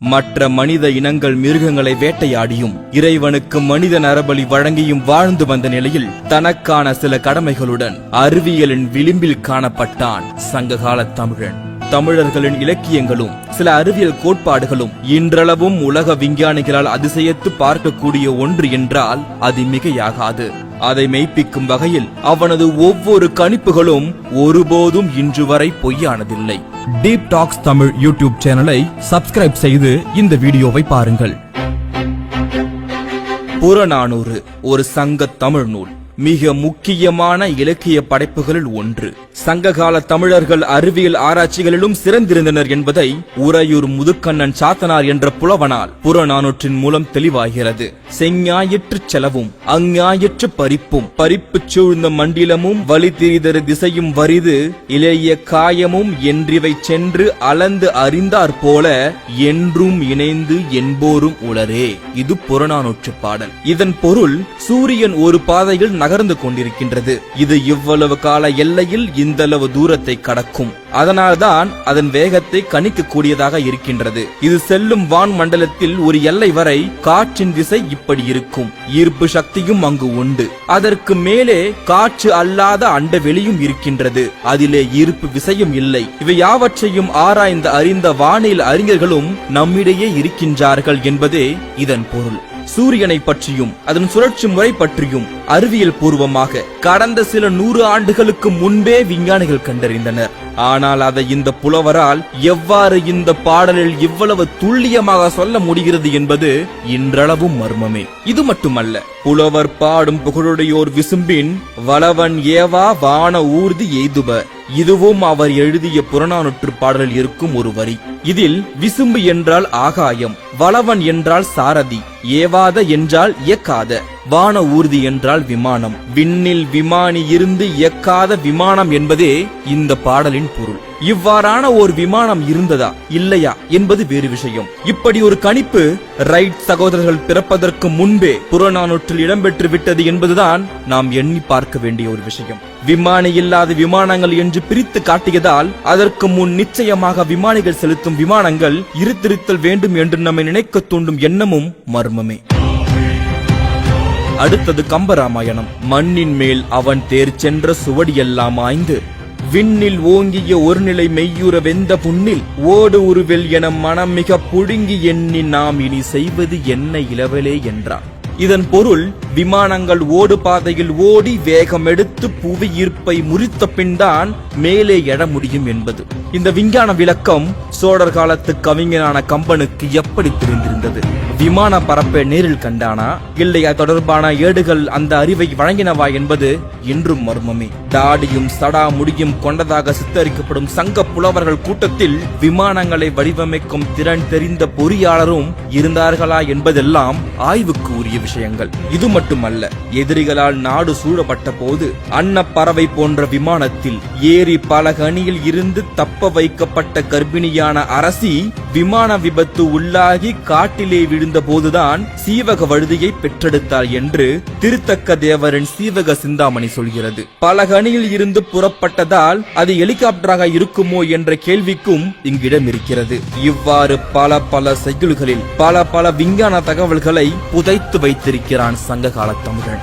மற்ற மனித இனங்கள் மிருகங்களை வேட்டையாடியும் இறைவனுக்கு மனித நரபலி வழங்கியும் வாழ்ந்து வந்த நிலையில் தனக்கான சில கடமைகளுடன் அறிவியலின் விளிம்பில் காணப்பட்டான் சங்ககால தமிழன். தமிழர்களின் இலக்கியங்களும் சில அறிவியல் கோட்பாடுகளும் இன்றளவும் உலக விஞ்ஞானிகளால் அதிசயத்து பார்க்கக்கூடிய ஒன்று என்றால் அது மிகையாகாது. அதை மெய்ப்பிக்கும் வகையில் அவனது ஒவ்வொரு கணிப்புகளும் ஒருபோதும் இன்று வரை பொய்யானதில்லை. டீப் டாக்ஸ் தமிழ் யூடியூப் சேனலை சப்ஸ்கிரைப் செய்து இந்த வீடியோவை பாருங்கள். புறநானூறு ஒரு சங்க தமிழ் நூல். மிக முக்கியமான இலக்கிய படைப்புகளில் ஒன்று. சங்ககால தமிழர்கள் அறிவியல் ஆராய்ச்சிகளிலும் சிறந்திருந்தனர் என்பதை உறையூர் முதுக்கண்ணன் சாத்தனார் என்ற புலவனால் புறநானூற்றின் மூலம் தெளிவாகிறது. செஞ்ஞாயிற்று செலவும் அஞ்ஞாயிற்று பறிப்பும் பறிப்பு சூழ்ந்த மண்டிலமும் வழி திரிதரு திசையும் வரிது இளைய காயமும் என்றிவை சென்று அளந்து அறிந்தார் போல என்றும் இணைந்து என்போரும் உளரே. இது புறநானூற்று பாடல். இதன் பொருள் சூரியன் ஒரு பாதையில் நகர்ந்து கொண்டிருக்கின்றது. இது இவ்வளவு கால எல்லையில் இந்தளவு தூரத்தை கடக்கும். அதனால்தான் அதன் வேகத்தை கணிக்கக்கூடியதாக இருக்கின்றது. இது செல்லும் வான் மண்டலத்தில் ஒரு எல்லை வரை காற்றின் திசை இப்படி இருக்கும். ஈர்ப்பு சக்தியும் அங்கு உண்டு. அதற்கு மேலே காற்று அல்லாத அண்ட வெளியும் இருக்கின்றது. அதிலே ஈர்ப்பு விசையும் இல்லை. இவை யாவற்றையும் ஆராய்ந்து அறிந்த வானில் அறிஞர்களும் நம்மிடையே இருக்கின்றார்கள் என்பதே இதன் பொருள். சூரியனை பற்றியும் அதன் சுழற்சி முறை பற்றியும் அறிவியல் பூர்வமாக கடந்த சில நூறு ஆண்டுகளுக்கு முன்பே விஞ்ஞானிகள் கண்டறிந்தனர். ஆனால் அதை இந்த புலவரால் எவ்வாறு இந்த பாடலில் இவ்வளவு துல்லியமாக சொல்ல முடிகிறது என்பது இன்றளவும் மர்மமே. இது மட்டுமல்ல புலவர் பாடும் புகழுடையோர் விசும்பின் வளவன் ஏவா வான ஊர்தி எய்துப. இதுவும் அவர் எழுதிய புறநானூற்று பாடலில் இருக்கும் ஒரு வரி. இதில் விசும்பு என்றால் ஆகாயம் வளவன் என்றால் சாரதி ஏவாத என்றால் இயக்காத. வான ஊர்தி என்றால் விமானம். விண்ணில் விமானி இருந்து இயக்காத விமானம் என்பதே இந்த பாடலின் பொருள். இவ்வாறான ஒரு விமானம் இருந்ததா? இல்லையா? என்பது வேறு விஷயம். இப்படி ஒரு கணிப்பு ரைட் சகோதரர்கள் பிறப்பதற்கு முன்பே புறநானூற்றில் இடம்பெற்று விட்டது என்பதுதான் நாம் எண்ணி பார்க்க வேண்டிய ஒரு விஷயம். விமானி இல்லாத விமானங்கள் என்று பிரித்து காட்டியதால் அதற்கு முன் நிச்சயமாக விமானிகள் செலுத்தும் விமானங்கள் இருத்திருத்தல் வேண்டும் என்று நம்மை நினைக்க தூண்டும் எண்ணமும் மர்மமே. அடுத்தது கம்பராமாயணம். மண்ணின் மேல் அவன் தேர் சென்ற சுவடியெல்லாம் ஆய்ந்து விண்ணில் ஓங்கிய ஒரு நிலை மெய்யுற வெந்த புண்ணில் ஓடு உருவில் என மனம் மிக புழுங்கி எண்ணி நாம் இனி செய்வது என்ன இளவலே என்றான். இதன் பொருள் விமானங்கள் ஓடு பாதையில் ஓடி வேகம் எடுத்து புவி ஈர்ப்பை முறித்த பின்தான் மேலே எழ முடியும் என்பது. இந்த விஞ்ஞான விளக்கம் சோழர் காலத்து கவிஞனான கம்பனுக்கு எப்படி தெரிந்திருந்தது? விமான பரப்பை நேரில் கண்டானா? இல்லை அது தொடர்பான ஏடுகள் அந்த அறிவை வழங்கினவா என்பது இன்றும் மர்மமே. தாடியும் சடா முடியும் கொண்டதாக சித்தரிக்கப்படும் சங்க புலவர்கள் கூட்டத்தில் விமானங்களை வடிவமைக்கும் திறன் தெரிந்த பொறியாளரும் இருந்தார்களா என்பதெல்லாம் ஆய்வுக்கு உரிய விஷயங்கள். இது மட்டுமல்ல எதிரிகளால் நாடு சூழப்பட்ட போது அன்னப்பறவை போன்ற விமானத்தில் ஏறி பல கனியில் இருந்து தப்ப வைக்கப்பட்ட கர்ப்பிணியான அரசி விமான விபத்து உள்ளாகி காட்டிலே விழுந்த போதுதான் சீவக வழுதியை பெற்றெடுத்தார் என்று திருத்தக்க தேவரின் சீவக சிந்தாமணி சொல்கிறது. பல கனியில் இருந்து புறப்பட்டதால் அது ஹெலிகாப்டராக இருக்குமோ என்ற கேள்விக்கும் இங்கிடம் இருக்கிறது இவ்வாறு பல பல செய்யுள்களில் பல பல விஞ்ஞான தகவல்களை புதைத்து வைத்திருக்கிறான் சங்ககால தமிழன்.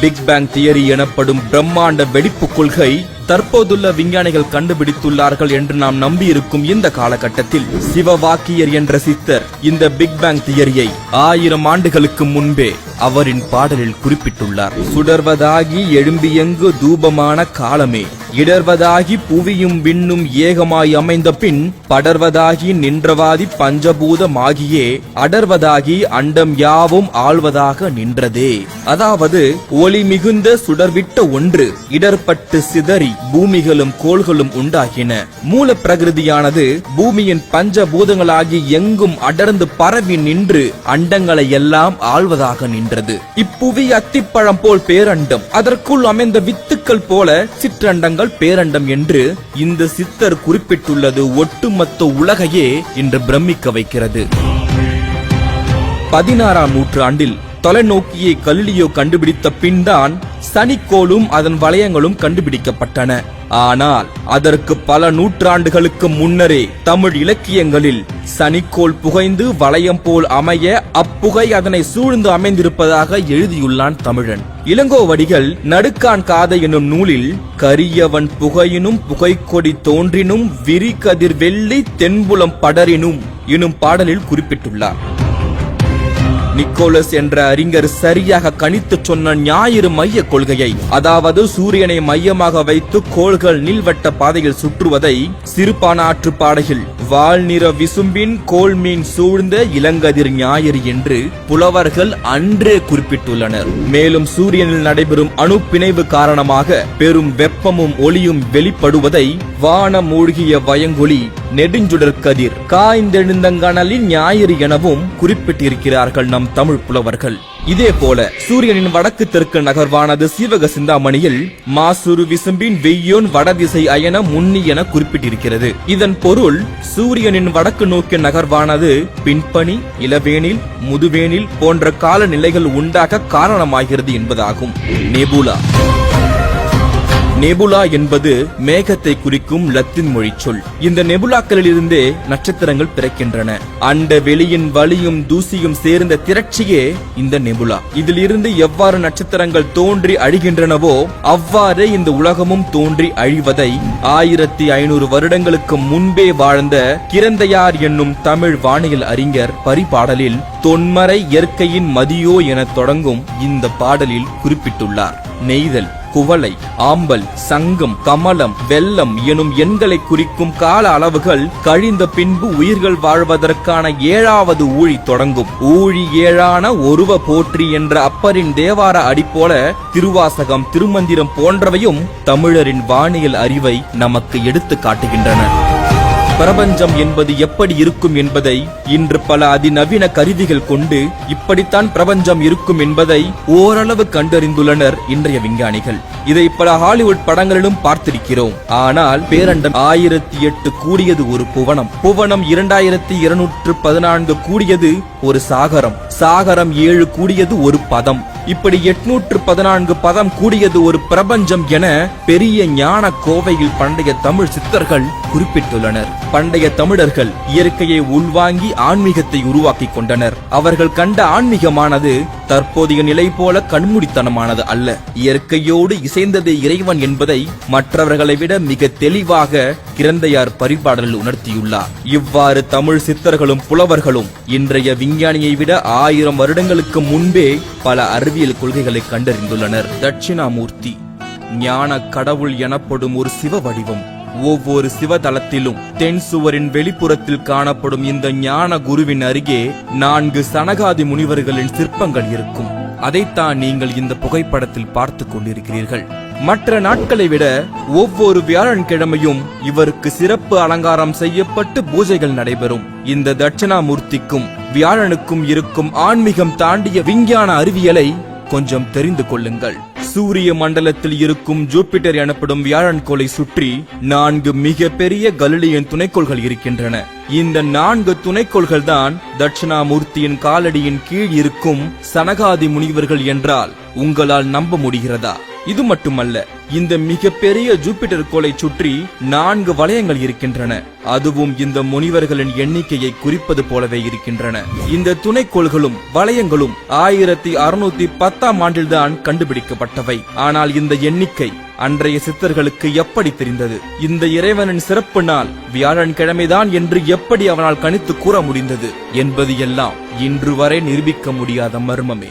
பிக் பேங் தியரி எனப்படும் பிரம்மாண்ட வெடிப்பு கொள்கை தற்போதுள்ள விஞ்ஞானிகள் கண்டுபிடித்துள்ளார்கள் என்று நாம் நம்பியிருக்கும் இந்த காலகட்டத்தில் சிவவாக்கியர் என்ற சித்தர் இந்த பிக் பேங் தியரியை ஆயிரம் ஆண்டுகளுக்கு முன்பே அவரின் பாடலில் குறிப்பிட்டுள்ளார். சுடர்வதாகி எழும்பியங்கு தூபமான காலமே இடர்வதாகி புவியும் விண்ணும் ஏகமாய் அமைந்த பின் படர்வதாகி நின்றவாதி பஞ்சபூதமாகியே அடர்வதாகி அண்டம் யாவும் ஆழ்வதாக நின்றதே. அதாவது ஒளி மிகுந்த சுடர்விட்ட ஒன்று இடர்பட்டு சிதறி பூமிகளும் கோள்களும் உண்டாகின. மூல பிரகிருதியானது பூமியின் பஞ்சபூதங்களாகி எங்கும் அடர்ந்து பரவி நின்று அண்டங்களை எல்லாம் ஆள்வதாக நின்றது. இப்புவி அத்திப்பழம் போல் பேரண்டம் அதற்குள் அமைந்த வித்து வித்துக்கள் போல சிற்றண்டங்கள் பேரண்டம் என்று இந்த சித்தர் குறிப்பிட்டுள்ளது ஒட்டுமொத்த உலகையே இன்று பிரமிக்க வைக்கிறது. பதினாறாம் நூற்றாண்டில் தொலைநோக்கியை கலிலியோ கண்டுபிடித்த பின்தான் சனிக்கோளும் அதன் வளையங்களும் கண்டுபிடிக்கப்பட்டன. ஆனால் அதற்கு பல நூற்றாண்டுகளுக்கு முன்னரே தமிழ் இலக்கியங்களில் சனிக்கோள் புகைந்து வளையம் போல் அமைய அப்புகை அதனை சூழ்ந்து அமைந்திருப்பதாக எழுதியுள்ளான் தமிழன். இளங்கோவடிகள் நடுக்கான் காதை என்னும் நூலில் கரியவன் புகையினும் புகைக்கொடி தோன்றினும் விரி கதிர் வெள்ளி தென்புலம் படரினும் எனும் பாடலில் குறிப்பிட்டுள்ளார். நிக்கோலஸ் என்ற அறிஞர் சரியாக கணித்து சொன்ன ஞாயிறு மைய கொள்கையை அதாவது சூரியனை மையமாக வைத்து கோள்கள் நீள்வட்ட பாதையில் சுற்றுவதை சிறுபான பாடையில் வாழ்நிற விசும்பின் கோள் மீன் சூழ்ந்த இளங்கதிர் ஞாயிறு என்று புலவர்கள் அன்றே குறிப்பிட்டுள்ளனர். மேலும் சூரியனில் நடைபெறும் அணு பிணைவு காரணமாக பெரும் வெப்பமும் ஒளியும் வெளிப்படுவதை வான மூழ்கிய வயங்கொலி நெடுஞ்சுடர் கதிர் காய்ந்தெழுந்தங்கனலின் ஞாயிறு எனவும் குறிப்பிட்டிருக்கிறார்கள் நம் தமிழ் புலவர்கள். இதே போல சூரியனின் வடக்கு தெற்கு நகர்வானது சீவக சிந்தாமணியில் மாசுரு விசும்பின் வெய்யோன் வடதிசை அயன முன்னி என குறிப்பிட்டிருக்கிறது. இதன் பொருள் சூரியனின் வடக்கு நோக்கிய நகர்வானது பின்பணி இளவேனில் முதுவேனில் போன்ற காலநிலைகள் உண்டாக காரணமாகிறது என்பதாகும். நெபுலா. நெபுலா என்பது மேகத்தை குறிக்கும் லத்தின் மொழி சொல். இந்த நெபுலாக்களிலிருந்தே நட்சத்திரங்கள் பிறக்கின்றன. அண்ட வெளியின் வலியும் தூசியும் சேர்ந்த திரட்சியே இந்த நெபுலா. இதிலிருந்து எவ்வாறு நட்சத்திரங்கள் தோன்றி அழிகின்றனவோ அவ்வாறே இந்த உலகமும் தோன்றி அழிவதை ஆயிரத்தி ஐநூறு வருடங்களுக்கு முன்பே வாழ்ந்த கிரந்தையார் என்னும் தமிழ் வானியல் அறிஞர் பரிபாடலில் தொன்மறை இயற்கையின் மதியோ என தொடங்கும் இந்த பாடலில் குறிப்பிட்டுள்ளார். நெய்தல். குவளை ஆம்பல் சங்கம் கமலம் வெள்ளம் எனும் எண்களை குறிக்கும் கால அளவுகள் கழிந்த பின்பு உயிர்கள் வாழ்வதற்கான ஏழாவது ஊழி தொடங்கும். ஊழி ஏழான ஒருவ போற்றி என்ற அப்பரின் தேவார அடிப்போல திருவாசகம் திருமந்திரம் போன்றவையும் தமிழரின் வானியல் அறிவை நமக்கு எடுத்து காட்டுகின்றன. பிரபஞ்சம் என்பது எப்படி இருக்கும் என்பதை இன்று பல அதிநவீன கருவிகள் கொண்டு இப்படித்தான் பிரபஞ்சம் இருக்கும் என்பதை ஓரளவு கண்டறிந்துள்ளனர் இன்றைய விஞ்ஞானிகள். இதை பல ஹாலிவுட் படங்களிலும் பார்த்திருக்கிறோம். ஆனால் பேரண்டம் ஆயிரத்தி எட்டு கூடியது ஒரு புவனம். புவனம் இரண்டாயிரத்தி இருநூற்று பதினான்கு கூடியது ஒரு சாகரம். சாகரம் ஏழு கூடியது ஒரு பதம். இப்படி எட்நூற்று பதினான்கு பதம் கூடியது ஒரு பிரபஞ்சம் என பெரிய ஞான கோவையில் பண்டைய தமிழ் சித்தர்கள் குறிப்பிட்டுள்ளனர். பண்டைய தமிழர்கள் இயற்கையை உள்வாங்கி ஆன்மீகத்தை உருவாக்கிக் கொண்டனர். அவர்கள் கண்ட ஆன்மீகமானது தற்போதைய நிலை போல கண்மூடித்தனமானது அல்ல. இயற்கையோடு இசைந்ததே இறைவன் என்பதை மற்றவர்களை விட மிக தெளிவாக கிரந்தையார் பரிபாடலில் உணர்த்தியுள்ளார். இவ்வாறு தமிழ் சித்தர்களும் புலவர்களும் இன்றைய விஞ்ஞானியை விட ஆயிரம் வருடங்களுக்கு முன்பே பல அறிவியல் கொள்கைகளை கண்டறிந்துள்ளனர். தட்சிணாமூர்த்தி ஞான கடவுள் எனப்படும் ஒரு சிவ வடிவம் ஒவ்வொரு சிவதலத்திலும் தென் சுவரின் வெளிப்புறத்தில் காணப்படும் இந்த ஞான குருவின் அருகே நான்கு சனகாதி முனிவர்களின் சிற்பங்கள் இருக்கும். அதைத்தான் நீங்கள் இந்த புகைப்படத்தில் பார்த்து கொண்டிருக்கிறீர்கள். மற்ற நாட்களை விட ஒவ்வொரு வியாழன்கிழமையும் இவருக்கு சிறப்பு அலங்காரம் செய்யப்பட்டு பூஜைகள் நடைபெறும். இந்த தட்சிணாமூர்த்திக்கும் வியாழனுக்கும் இருக்கும் ஆன்மீகம் தாண்டிய விஞ்ஞான அறிவியலை கொஞ்சம் தெரிந்து கொள்ளுங்கள். சூரிய மண்டலத்தில் இருக்கும் ஜூபிட்டர் எனப்படும் வியாழன் கோளை சுற்றி நான்கு மிக பெரிய கலிலியன் துணைக்கோள்கள் இருக்கின்றன. இந்த நான்கு துணைக்கோள்கள் தான் தட்சிணாமூர்த்தியின் காலடியின் கீழ் இருக்கும் சனகாதி முனிவர்கள் என்றால் உங்களால் நம்ப முடிகிறதா? இது மட்டுமல்ல இந்த மிகப்பெரிய ஜூபிட்டர் கோளை சுற்றி நான்கு வளையங்கள் இருக்கின்றன. அதுவும் இந்த முனிவர்களின் எண்ணிக்கையை குறிப்பது போலவே இருக்கின்றன. இந்த துணைக்கோள்களும் வளையங்களும் ஆயிரத்தி அறுநூத்தி பத்தாம் ஆண்டில்தான் கண்டுபிடிக்கப்பட்டவை. ஆனால் இந்த எண்ணிக்கை அன்றைய சித்தர்களுக்கு எப்படி தெரிந்தது? இந்த இறைவனின் சிறப்பு நாள் வியாழன் கிழமைதான் என்று எப்படி அவனால் கணித்து கூற முடிந்தது என்பது எல்லாம் இன்று வரை நிரூபிக்க முடியாத மர்மமே.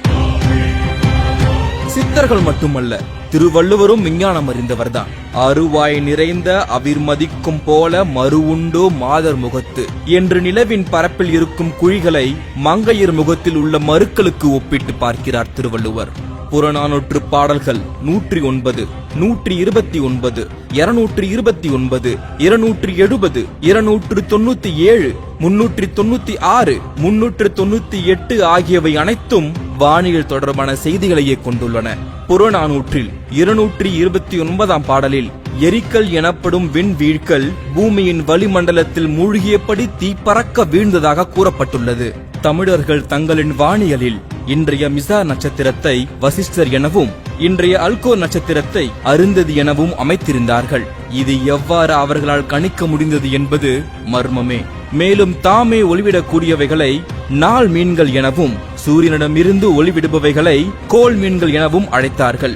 சித்தர்கள் மட்டுமல்ல திருவள்ளுவரும் விஞ்ஞானம் அறிந்தவர்தான். அருவாய் நிறைந்த அவிர்மதிக்கும் போல மறு உண்டோ மாதர் முகத்து. என்று நிலவின் பரப்பில் இருக்கும் குழிகளை மங்கையர் முகத்தில் உள்ள மறுக்களுக்கு ஒப்பிட்டு பார்க்கிறார் திருவள்ளுவர். புறநானூற்று பாடல்கள் நூற்றி ஒன்பது நூற்றி இருபத்தி ஒன்பது இருநூற்றி இருபத்தி ஒன்பது இருநூற்றி எழுபது இருநூற்று தொண்ணூத்தி ஏழு முன்னூற்றி தொண்ணூத்தி ஆறு முன்னூற்று தொண்ணூத்தி எட்டு ஆகியவை அனைத்தும் வானியல் தொடர்பான செய்திகளையே கொண்டுள்ளன. புறநானூற்றில் இருநூற்றி இருபத்தி ஒன்பதாம் பாடலில் எரிக்கல் எனப்படும் விண்வீழ்கள் பூமியின் வளிமண்டலத்தில் மூழ்கியபடி தீப்பறக்க வீழ்ந்ததாக கூறப்பட்டுள்ளது. தமிழர்கள் தங்களின் வானியலில் இன்றைய மிசா நட்சத்திரத்தை வசிஷ்டர் எனவும் இன்றைய அல்கோ நட்சத்திரத்தை அருந்ததி எனவும் அமைத்திருந்தார்கள். இது எவ்வாறு அவர்களால் கணிக்க முடிந்தது என்பது மர்மமே. மேலும் தாமே ஒளிவிடக்கூடியவைகளை நாள் மீன்கள் எனவும் சூரியனிடமிருந்து ஒளிவிடுபவைகளை கோல் மீன்கள் எனவும் அழைத்தார்கள்.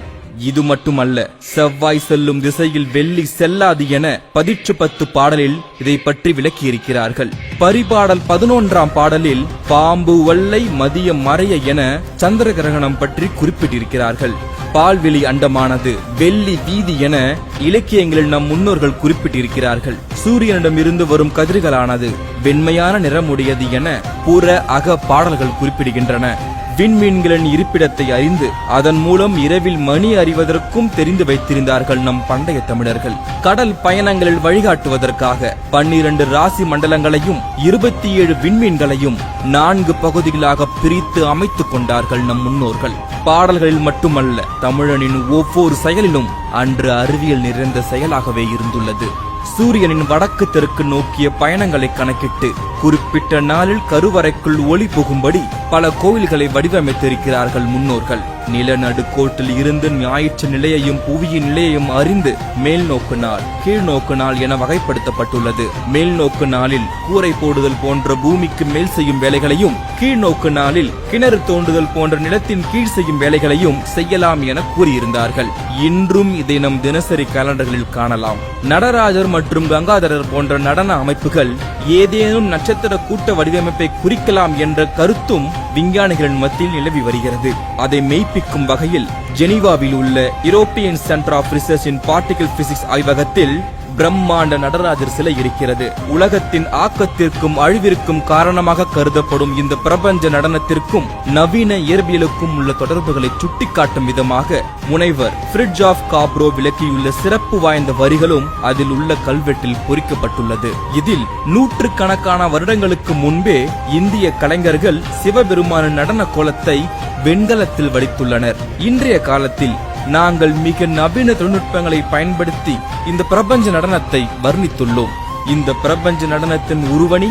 இது மட்டுமல்ல செவ்வாய் செல்லும் திசையில் வெள்ளி செல்லாது என பதிற்று பத்து பாடலில் இதை பற்றி விளக்கியிருக்கிறார்கள். பரிபாடல் பதினொன்றாம் பாடலில் பாம்பு வல்லை மதியம் மறைய என சந்திர கிரகணம் பற்றி குறிப்பிட்டிருக்கிறார்கள். பால்வெளி அண்டமானது வெள்ளி வீதி என இலக்கியங்களில் நம் முன்னோர்கள் குறிப்பிட்டிருக்கிறார்கள். சூரியனிடமிருந்து வரும் கதிர்களானது வெண்மையான நிறமுடையது என புற அக பாடல்கள் குறிப்பிடுகின்றன. விண்மீன்களின் இருப்பிடத்தை அறிந்து அதன் மூலம் இரவில் மணி அறிவதற்கும் தெரிந்து வைத்திருந்தார்கள் நம் பண்டைய தமிழர்கள். கடல் பயணங்களில் வழிகாட்டுவதற்காக பன்னிரண்டு ராசி மண்டலங்களையும் இருபத்தி ஏழு விண்மீன்களையும் நான்கு பகுதிகளாக பிரித்து அமைத்துக் கொண்டார்கள் நம் முன்னோர்கள். பாடல்களில் மட்டுமல்ல தமிழனின் ஒவ்வொரு செயலிலும் அன்று அறிவியல் நிறைந்த செயலாகவே இருந்துள்ளது. சூரியனின் வடக்கு தெற்கு நோக்கிய பயணங்களை கணக்கிட்டு குறிப்பிட்ட நாளில் கருவறைக்குள் ஒளி புகும்படி பல கோவில்களை வடிவமைத்திருக்கிறார்கள் முன்னோர்கள். நிலநடுக்கோட்டில் இருந்து ஞாயிற்று நிலையையும் புவியின் நிலையையும் அறிந்து மேல் நோக்கு நாள் கீழ் நோக்கு நாள் என வகைப்படுத்தப்பட்டுள்ளது. மேல் நோக்கு நாளில் கூரை போடுதல் போன்ற பூமிக்கு மேல் செய்யும் வேலைகளையும் கீழ் நோக்கு நாளில் கிணறு தோண்டுதல் போன்ற நிலத்தின் கீழ் செய்யும் வேலைகளையும் செய்யலாம் என கூறியிருந்தார்கள். இன்றும் இதை நம் தினசரி கேலண்டர்களில் காணலாம். நடராஜர் மற்றும் கங்காதரர் போன்ற நடன அமைப்புகள் ஏதேனும் நட்சத்திர கூட்ட வடிவமைப்பை குறிக்கலாம் என்ற கருத்தும் விஞ்ஞானிகளின் மத்தியில் நிலவி வருகிறது. அதை மெய்ப்பிக்கும் வகையில் ஜெனீவாவில் உள்ள European Centre of Research in Particle Physics ஆய்வகத்தில் பிரம்மாண்ட நடராஜர் சிலை இருக்கிறது. உலகத்தின் ஆக்கத்திற்கும் அழிவிற்கும் காரணமாக கருதப்படும் இந்த பிரபஞ்ச நடனத்திற்கும் நவீன இயற்பியலுக்கும் உள்ள தொடர்புகளை சுட்டிக்காட்டும் விதமாக முனைவர் பிரிட்ஜ் ஆஃப் காப்ரோ விளக்கியுள்ள சிறப்பு வாய்ந்த வரிகளும் அதில் உள்ள கல்வெட்டில் பொறிக்கப்பட்டுள்ளது. இதில் நூற்றுக்கணக்கான வருடங்களுக்கு முன்பே இந்திய கலைஞர்கள் சிவபெருமானின் நடன கோலத்தை வெண்கலத்தில் வடித்துள்ளனர். இன்றைய காலத்தில் நாங்கள் மிக நவீன தொழில்நுட்பங்களை பயன்படுத்தி இந்த பிரபஞ்ச நடனத்தை வர்ணித்துள்ளோம். இந்த பிரபஞ்ச நடனத்தின் உருவணி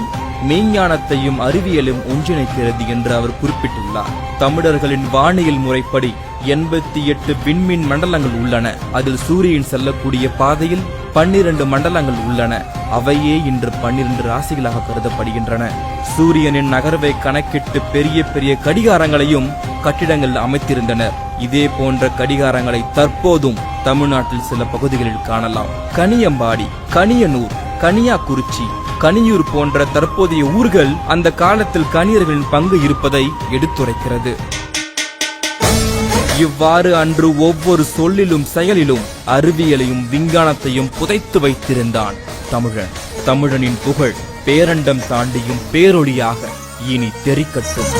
மெய்ஞானத்தையும் அறிவியலும் ஒன்றிணைக்கிறது என்று அவர் குறிப்பிட்டுள்ளார். தமிழர்களின் வானியல் முறைப்படி எண்பத்தி எட்டு விண்மீன் மண்டலங்கள் உள்ளன. அதில் சூரியன் செல்லக்கூடிய பாதையில் பன்னிரண்டு மண்டலங்கள் உள்ளன. அவையே இன்று பன்னிரண்டு ராசிகளாக கருதப்படுகின்றன. சூரியனின் நகர்வை கணக்கிட்டு பெரிய பெரிய கடிகாரங்களையும் கட்டிடங்கள் அமைத்திருந்தனர். இதே போன்ற கடிகாரங்களை தற்போதும் தமிழ்நாட்டில் சில பகுதிகளில் காணலாம். கனியம்பாடி கனியனூர் கனியாக்குறிச்சி கனியூர் போன்ற தற்போதைய ஊர்கள் அந்த காலத்தில் கணியர்களின் பங்கு இருப்பதை எடுத்துரைக்கிறது. இவ்வாறு அன்று ஒவ்வொரு சொல்லிலும் செயலிலும் அறிவியலையும் விஞ்ஞானத்தையும் புதைத்து வைத்திருந்தான் தமிழன். தமிழனின் புகழ் பேரண்டம் தாண்டியும் பேரொழியாக இனி தெரிக்கட்டும்